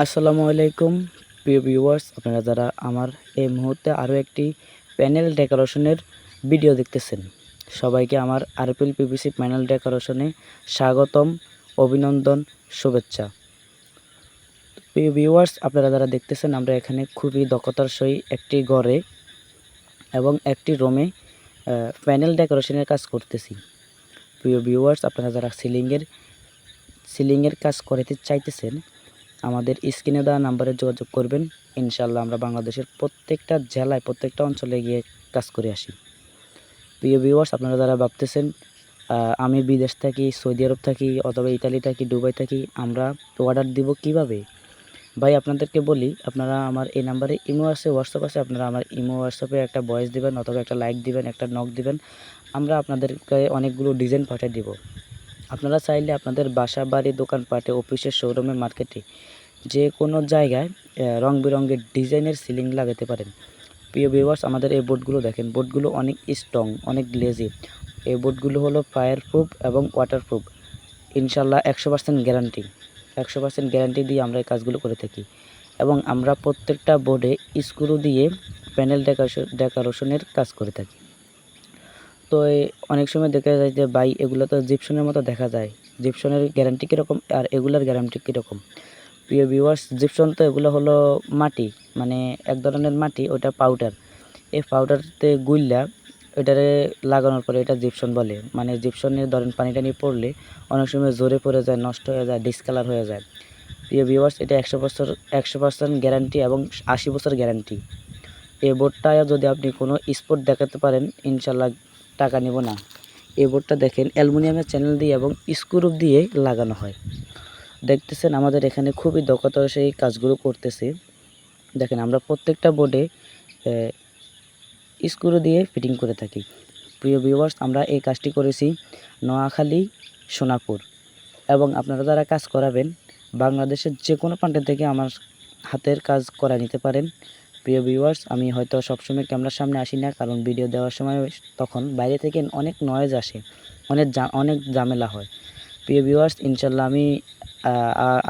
আসসালামু আলাইকুম, প্রিয় ভিউয়ার্স আপনারা যারা আমার এই মুহূর্তে আরও একটি প্যানেল ডেকোরেশনের ভিডিও দেখতেছেন, সবাইকে আমার আরপিএল পিভিসি প্যানেল ডেকোরেশনে স্বাগতম, অভিনন্দন, শুভেচ্ছা। প্রিয় ভিউয়ার্স আপনারা যারা দেখতেছেন, আমরা এখানে খুবই দক্ষতার সহিত একটি ঘরে এবং একটি রুমে প্যানেল ডেকোরেশনের কাজ করতেছি। প্রিয় ভিউয়ার্স আপনারা যারা সিলিংয়ের সিলিংয়ের কাজ করাতে চাইতেছেন আমাদের স্ক্রিনে দেওয়া নাম্বারে যোগাযোগ করবেন। ইনশাল্লাহ আমরা বাংলাদেশের প্রত্যেকটা জেলায়, প্রত্যেকটা অঞ্চলে গিয়ে কাজ করে আসি। প্রিয় ভিউয়ার্স আপনারা যারা ভাবতেছেন আমি বিদেশ থাকি, সৌদি আরব থাকি অথবা ইতালি থাকি, দুবাই থাকি, আমরা অর্ডার দিব কীভাবে? ভাই, আপনাদেরকে বলি, আপনারা আমার এই নাম্বারে ইমো আছে, হোয়াটসঅ্যাপ আছে, আপনারা আমার ইমো, হোয়াটসঅ্যাপে একটা ভয়েস দিবেন অথবা একটা লাইক দিবেন, একটা নক দিবেন। আমরা আপনাদেরকে অনেকগুলো ডিজাইন পাঠিয়ে দিব। আপনারা চাইলে আপনাদের বাসা, বাড়ি, দোকানপাটে, অফিসের শোরুমে মার্কেটে যে কোনো জায়গায় রং বেরঙের ডিজাইনের সিলিং লাগাতে পারেন। প্রিয় ভিউয়ার্স আমাদের এই বোর্ডগুলো দেখেন। বোর্ডগুলো অনেক স্ট্রং অনেক গ্লেজি এই বোর্ডগুলো হলো ফায়ার প্রুফ এবং ওয়াটারপ্রুফ ইনশাল্লাহ একশো পার্সেন্ট গ্যারান্টি একশো পার্সেন্ট গ্যারান্টি দিয়ে আমরা এই কাজগুলো করে থাকি। এবং আমরা প্রত্যেকটা বোর্ডে স্ক্রু দিয়ে প্যানেল ডেকোরেশন ডেকোরেশনের কাজ করে থাকি। তো অনেক সময় দেখা যায় যে বাই এগুলো তো জিপসনের মতো দেখা যায়। জিপসনের গ্যারান্টি কীরকম আর এগুলার গ্যারান্টি কীরকম? প্রিয় ভিউয়ার্স জিপসন তো এগুলো হলো মাটি মানে এক ধরনের মাটি, ওটা পাউডার এই পাউডারতে গুইল্লা এটারে লাগানোর পরে এটা জিপসন বলে। মানে জিপসনের ধরেন পানি টানি পড়লে অনেক সময় জোরে পড়ে যায়, নষ্ট হয়ে যায় ডিসকালার হয়ে যায়। প্রিয় ভিউয়ার্স এটা একশো বছর, একশো পার্সেন্ট গ্যারান্টি এবং আশি বছর গ্যারান্টি এই বোর্ডটা যদি আপনি কোনো স্পোর্ট দেখাতে পারেন, ইনশাল্লাহ টাকা নেব না। এই বোর্ডটা দেখেন, অ্যালুমিনিয়ামের চ্যানেল দিয়ে এবং স্ক্রু দিয়ে লাগানো হয়। দেখতেছেন আমাদের এখানে খুবই দক্ষতার সেই কাজগুলো করতেছে। দেখেন আমরা প্রত্যেকটা বোর্ডে স্ক্রু দিয়ে ফিটিং করে থাকি। প্রিয় ভিউয়ার্স আমরা এই কাজটি করেছি নোয়াখালী সোনাপুর এবং আপনারা যারা কাজ করাবেন, বাংলাদেশের যে কোনো প্রান্ত থেকে আমার হাতের কাজ করা নিতে পারেন। প্রিয় ভিউয়ার্স আমি হয়তো সবসময় ক্যামেরার সামনে আসি না, কারণ ভিডিও দেওয়ার সময় তখন বাইরে থেকে অনেক নয়েজ আসে, অনেক অনেক ঝামেলা হয়। প্রিয় ভিউয়ার্স ইনশাল্লাহ আমি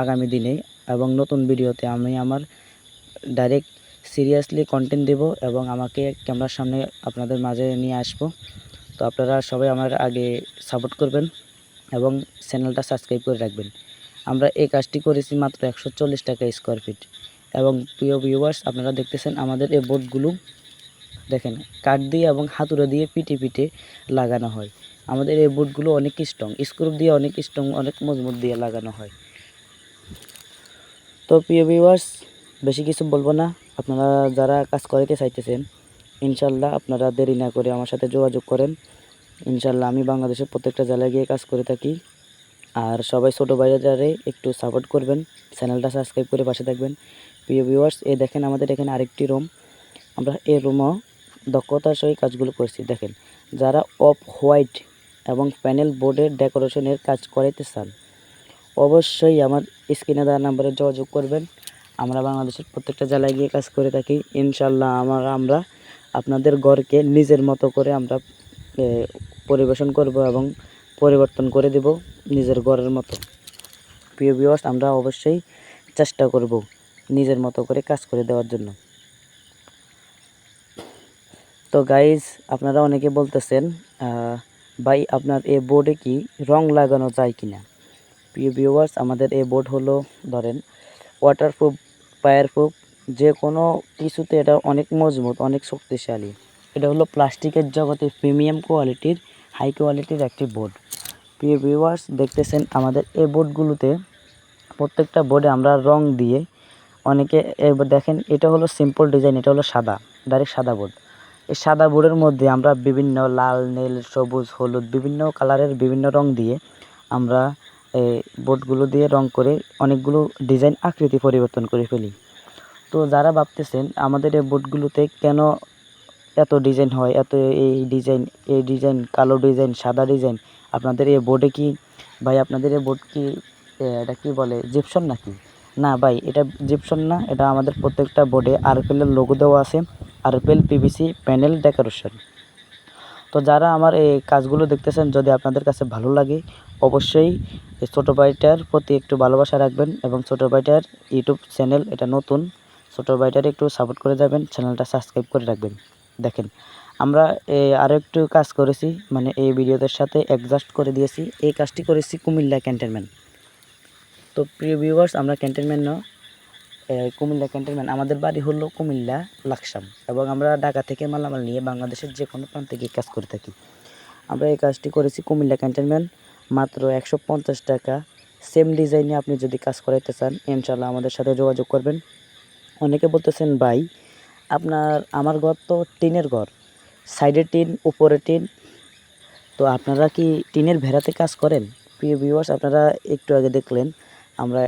আগামী দিনে এবং নতুন ভিডিওতে আমি আমার ডাইরেক্ট সিরিয়াসলি কন্টেন্ট দেব এবং আমাকে ক্যামেরার সামনে আপনাদের মাঝে নিয়ে আসব। তো আপনারা সবাই আমার আগে সাপোর্ট করবেন এবং চ্যানেলটা সাবস্ক্রাইব করে রাখবেন। আমরা এই কাজটি করেছি মাত্র একশো চল্লিশ টাকা স্কোয়ার ফিট এবং প্রিয় ভিউয়ার্স আপনারা দেখতেছেন আমাদের এই বোর্ডগুলো দেখেন, কাঠ দিয়ে এবং হাতুড়ে দিয়ে পিটে পিটে লাগানো হয়। আমাদের এই বোর্ডগুলো অনেক স্ট্রং স্ক্রু দিয়ে অনেক স্ট্রং অনেক মজবুত দিয়ে লাগানো হয়। তো প্রিয় ভিউয়ার্স বেশি কিছু বলব না। আপনারা যারা কাজ করাতে চাইতেছেন, ইনশাল্লাহ আপনারা দেরি না করে আমার সাথে যোগাযোগ করেন। ইনশাল্লাহ আমি বাংলাদেশের প্রত্যেকটা জেলায় গিয়ে কাজ করে থাকি। আর সবাই ছোটো বাইরে একটু সাপোর্ট করবেন চ্যানেলটা সাবস্ক্রাইব করে পাশে থাকবেন। প্রিয় ভিউয়ার্স এ দেখেন আমাদের এখানে আরেকটি রুম আমরা এই রুমও দক্ষতার সহিত কাজগুলো করছি। দেখেন, যারা অফ হোয়াইট এবং প্যানেল বোর্ডের ডেকোরেশনের কাজ করাইতে চান, অবশ্যই আমার স্ক্রিনে দেওয়া নাম্বারে যোগাযোগ করবেন। আমরা বাংলাদেশের প্রত্যেকটা জেলায় গিয়ে কাজ করে থাকি। ইনশাল্লাহ আমার, আমরা আপনাদের ঘরকে নিজের মতো করে আমরা পরিবেশন করব এবং পরিবর্তন করে দেব নিজের ঘরের মতো। প্রিয় ভিউয়ার্স আমরা অবশ্যই চেষ্টা করব। নিজের মতো করে কাজ করে দেওয়ার জন্য। তো গাইজ আপনারা অনেকে বলতেছেন ভাই আপনার এই বোর্ডে কি রং লাগানো যায় কি না প্রিয় ভিউয়ার্স আমাদের এই বোর্ড হলো, ধরেন ওয়াটারপ্রুফ ফায়ারপ্রুফ যে কোনো কিছুতে এটা অনেক মজবুত, অনেক শক্তিশালী। এটা হলো প্লাস্টিকের জগতে প্রিমিয়াম কোয়ালিটির হাই কোয়ালিটির একটি বোর্ড প্রিয় ভিউয়ার্স দেখতেছেন আমাদের এই বোর্ডগুলোতে প্রত্যেকটা বোর্ডে আমরা রং দিয়ে অনেকে এবার দেখেন, এটা হলো সিম্পল ডিজাইন এটা হলো সাদা ডাইরেক্ট সাদা বোর্ড এই সাদা বোর্ডের মধ্যে আমরা বিভিন্ন লাল, নীল, সবুজ, হলুদ, বিভিন্ন কালারের বিভিন্ন রং দিয়ে আমরা এই বোর্ডগুলো দিয়ে রং করে অনেকগুলো ডিজাইন আকৃতি পরিবর্তন করে ফেলি। তো যারা ভাবতেছেন, আমাদের এই বোর্ডগুলোতে কেন এত ডিজাইন হয়, এত এই ডিজাইন এই ডিজাইন কালো ডিজাইন সাদা ডিজাইন আপনাদের এই বোর্ডে কি, ভাই, আপনাদের এই বোর্ড কি এটা কি বলে জিপসন নাকি? না ভাই, এটা জিপসন না, এটা আমাদের প্রত্যেকটা বোর্ডে আরপিএলের লোগো দেওয়া আছে আরপিএল পিভিসি প্যানেল ডেকোরেশন তো যারা আমার এই কাজগুলো দেখতেছেন, যদি আপনাদের কাছে ভালো লাগে, অবশ্যই এই ছোটো ভাইটার প্রতি একটু ভালোবাসা রাখবেন এবং ছোটো ভাইটার ইউটিউব চ্যানেল এটা নতুন, ছোটো ভাইটার একটু সাপোর্ট করে যাবেন চ্যানেলটা সাবস্ক্রাইব করে রাখবেন। দেখেন, আমরা আরও একটু কাজ করেছি মানে এই ভিডিওদের সাথে অ্যাডজাস্ট করে দিয়েছি। এই কাজটি করেছি কুমিল্লা ক্যান্টনমেন্ট তো প্রিয় ভিউয়ার্স আমরা ক্যান্টনমেন্ট কুমিল্লা ক্যান্টনমেন্ট আমাদের বাড়ি হলো কুমিল্লা লাকসাম এবং আমরা ঢাকা থেকে মালামাল নিয়ে বাংলাদেশের যে কোনো প্রান্তে গিয়ে কাজ করে থাকি। আমরা এই কাজটি করেছি কুমিল্লা ক্যান্টনমেন্ট মাত্র একশো পঞ্চাশ টাকা। সেম ডিজাইনে আপনি যদি কাজ করাইতে চান ইনশাল্লাহ আমাদের সাথে যোগাযোগ করবেন। অনেকে বলতেছেন, ভাই, আপনার, আমার ঘর তো টিনের ঘর, সাইডে টিন, উপরে টিন। তো আপনারা কি টিনের ভেড়াতে কাজ করেন? প্রিয় ভিউয়ার্স আপনারা একটু আগে দেখলেন আমরা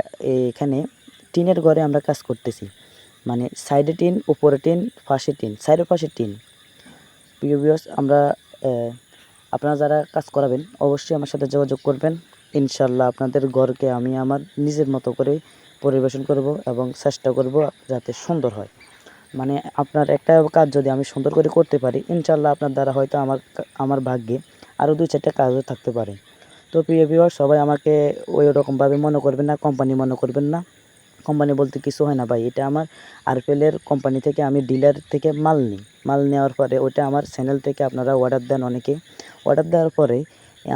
এখানে টিনের ঘরে আমরা কাজ করতেছি। মানে সাইডে টিন, উপরে টিন, পাশে টিন সাইডের পাশে টিন। প্রিয় ভিউয়ার্স আমরা আপনারা যারা কাজ করাবেন, অবশ্যই আমার সাথে যোগাযোগ করবেন। ইনশাল্লাহ আপনাদের ঘরকে আমি আমার নিজের মতো করে পরিবেশন করব এবং চেষ্টা করব যাতে সুন্দর হয়। মানে আপনার একটা কাজ যদি আমি সুন্দর করে করতে পারি ইনশাল্লাহ আপনার দ্বারা হয়তো আমার আমার ভাগ্যে আরও দুই চারটা কাজও থাকতে পারে। তো প্রিয় ভিউয়ার সবাই আমাকে ওই রকমভাবে মনে করবেন না কোম্পানি মনে করবেন না। কোম্পানি বলতে কিছু হয় না ভাই, এটা আমার আরপিএলের কোম্পানি থেকে আমি ডিলার থেকে মাল নিই। মাল নেওয়ার পরে ওটা আমার চ্যানেল থেকে আপনারা অর্ডার দেন অনেকে। অর্ডার দেওয়ার পরে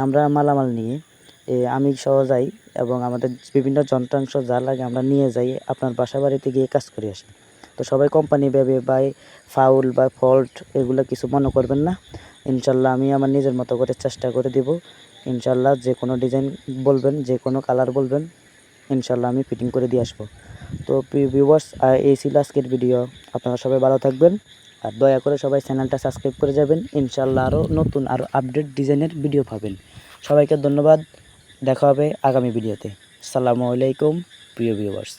আমরা মালামাল নিয়ে আমি সহ যাই এবং আমাদের বিভিন্ন যন্ত্রাংশ যা লাগে আমরা নিয়ে যাই, আপনার বাসা বাড়িতে গিয়ে কাজ করে আসি। তো সবাই কোম্পানি ভেবে বা ফাউল বা ফল্ট এগুলো কিছু মনে করবেন না। ইনশাল্লাহ আমি আমার নিজের মতো করে চেষ্টা করে দিব। ইনশাল্লাহ যে কোনো ডিজাইন বলবেন, যে কোনো কালার বলবেন, ইনশাল্লাহ আমি ফিটিং করে দিয়ে আসব। তো ভিউয়ার্স এই ছিল আজকের ভিডিও আপনারা সবাই ভালো থাকবেন আর দয়া করে সবাই চ্যানেলটা সাবস্ক্রাইব করে যাবেন। ইনশাল্লাহ আরও নতুন আরও আপডেট ডিজাইনের ভিডিও পাবেন। সবাইকে ধন্যবাদ। দেখা হবে আগামী ভিডিওতে আসসালামু আলাইকুম, প্রিয় ভিউয়ার্স